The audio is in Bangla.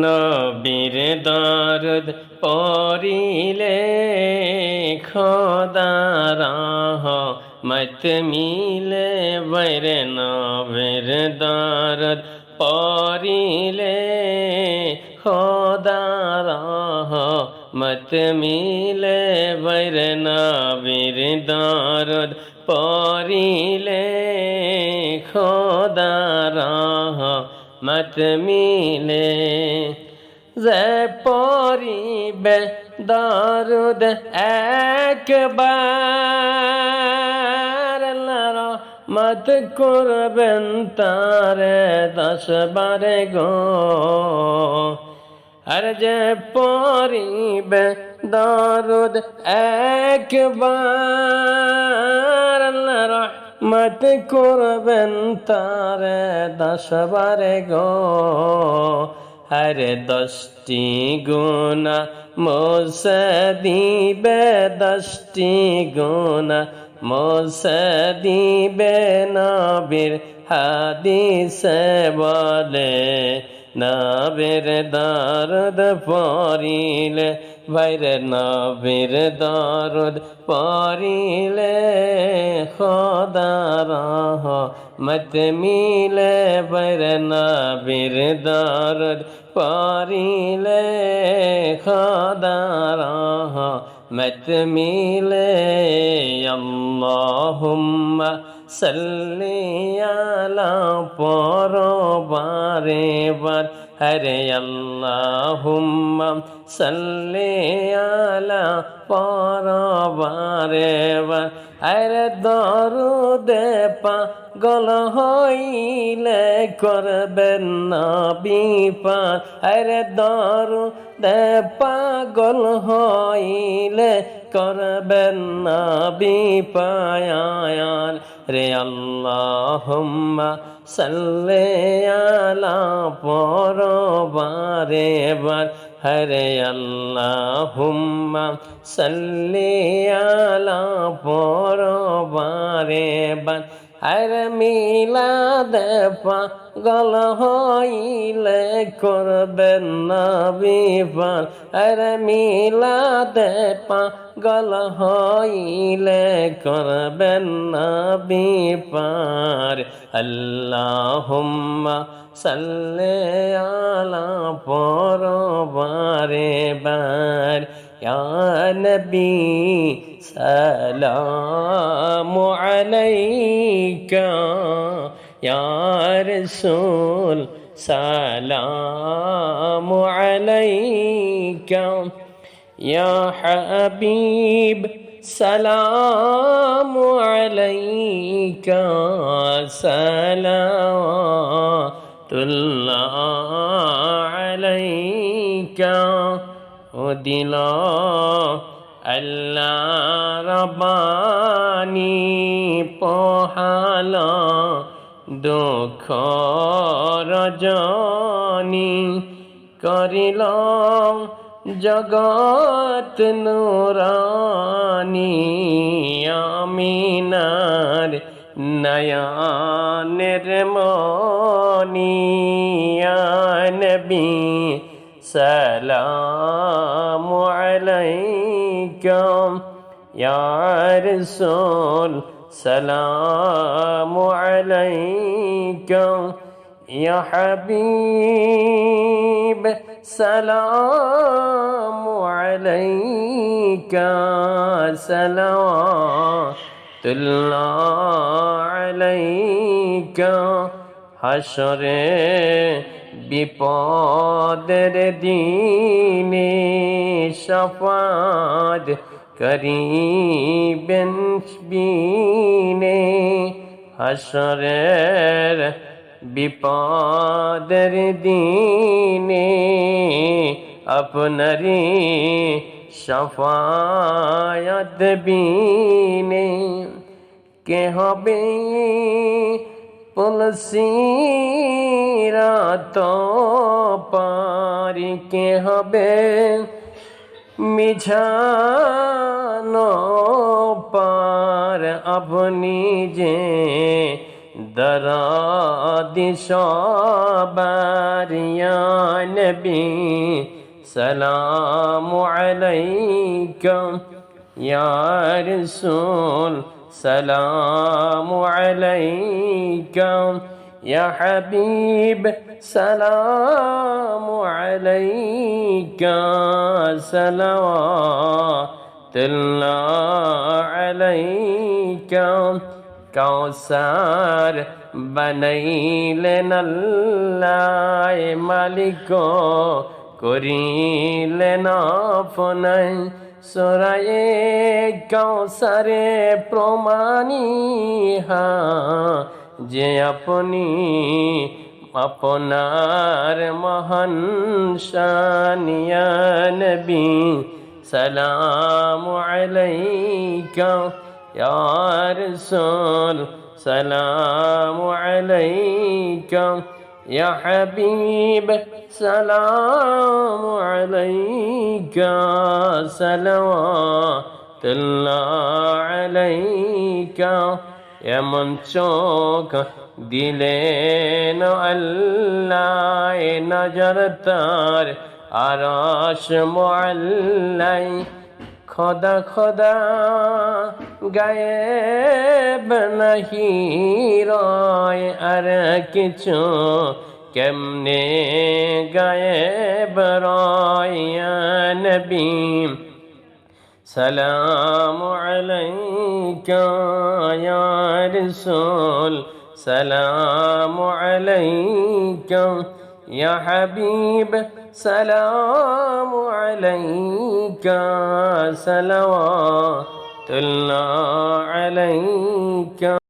নবীর দরদ পরিলে খোদারাহ মত মিলে বৈর নবীর দরদ পরিলে খোদারাহ মত মিলে বৈর নবীর দরদ পরিলে খোদারাহ মত মিলে, যে পরিবে দারুদ একবার। মত করবেন তারে দশ বারে গো। আর যে পরিবে দারুদ একবার মত করবেন তারে দশ বারে গো। হরে দশটি গুণা মোসে দিবে, দশটি গুণা মোসে দিবে নবীর হাদিসে বলে। নবীর দরদ পরিলে, ভাইরে নবীর দরদ পরিলে খোদারাহ মত মিলে, ভাইরে নবীর দরদ পরিলে খোদারাহ মত মিলে, আল্লাহুম্মা সাল্লি আলা পরবারে বার হরে আল্লাহুম্মা সাল্লি আলা পরবারে বার হরে দরুদে পা গল হইলে করবেন না বিপার হরে দরু দে পাগল হইলে করবেন না বিপায়ান রে আল্লাহুম্মা সাল্লে আলা পরবারে বার। হরে আল্লাহুম্মা সাল্লে আলা পরবারে বার। আর মিলাদ পাগল হইলে করবেন না বিপার আর মিলাদ পাগল হইলে করবেন না বিপার আল্লাহুম্মা সাল্লে আলা পরবারে বার। ইয়া নবী, সালাম আলাইকা। ইয়া রাসূল, সালাম আলাইকা। يا حبيب سلام عليك سلامات الله عليك দিল আল্লাহ রবানি পহাল দুঃখ রজনী করিল জগৎনু রানী আমিনার নয়ানের মনিয়ানবি সালাম আলাইকুম ইয়ার সোল সালাম আলাইকুম ইয়া হাবিব سلام عليك سلامات الله عليك حشره বিপদের দিনে সফাদ করিবেন বিনে হাসরের বিপদের দিনে আপনারি সফায়ত বিনে কে হবে পুলসিরাত পারি কে হবে মিঝানো পার, আপনি যে دراد شابر يا نبي سلام عليكم يا رسول سلام عليكم يا حبيب سلام عليك سلوات الله عليك. কৌসার বনাইলেন আল্লাহ মালিক করিলেন ফনাই সরায়ে কৌসারে প্রমাণিহা, যে আপনি আপনার মহান শানিয়া নবী, সালাম আলাইকা। يا رسول سلام عليك. يا حبيب سلام عليك. سلوات الله عليك. يا من شوك دلين الله نجرتار عراش معلي. খোদা খোদা গায়ে নাহি রয় আর কিছু কেমনে গায়ে রয় নবী সালাম আলাইকা ইয়া রাসূল সালাম আলাইকা ইয়া হাবিব سلام عليك سلوات الله عليك